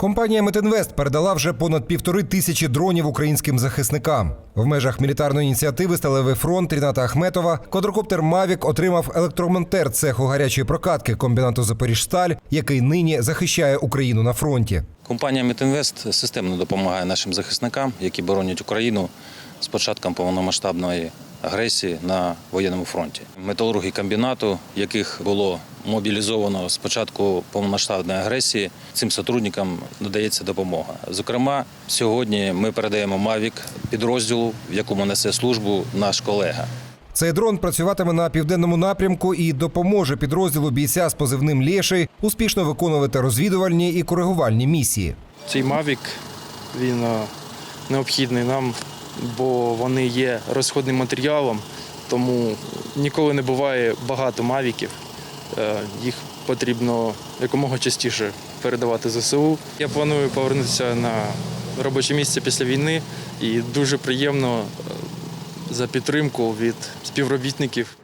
Компанія Метинвест передала вже понад півтори тисячі дронів українським захисникам. В межах мілітарної ініціативи Сталевий фронт Ріната Ахметова квадрокоптер Мавік отримав електромонтер цеху гарячої прокатки комбінату Запоріжсталь, який нині захищає Україну на фронті. Компанія Мітінвест системно допомагає нашим захисникам, які боронять Україну з початком повномасштабної агресії на воєнному фронті. Металурги комбінату, яких було мобілізовано з початку повномасштабної агресії, цим сотрудникам надається допомога. Зокрема, сьогодні ми передаємо Мавік підрозділу, в якому несе службу наш колега. Цей дрон працюватиме на південному напрямку і допоможе підрозділу бійця з позивним Лєший успішно виконувати розвідувальні і коригувальні місії. Цей Mavic, він е, необхідний нам, бо вони є розходним матеріалом, тому ніколи не буває багато мавіків. Е, Їх потрібно якомога частіше передавати ЗСУ. Я планую повернутися на робоче місце після війни і дуже приємно е, за підтримку від співробітників.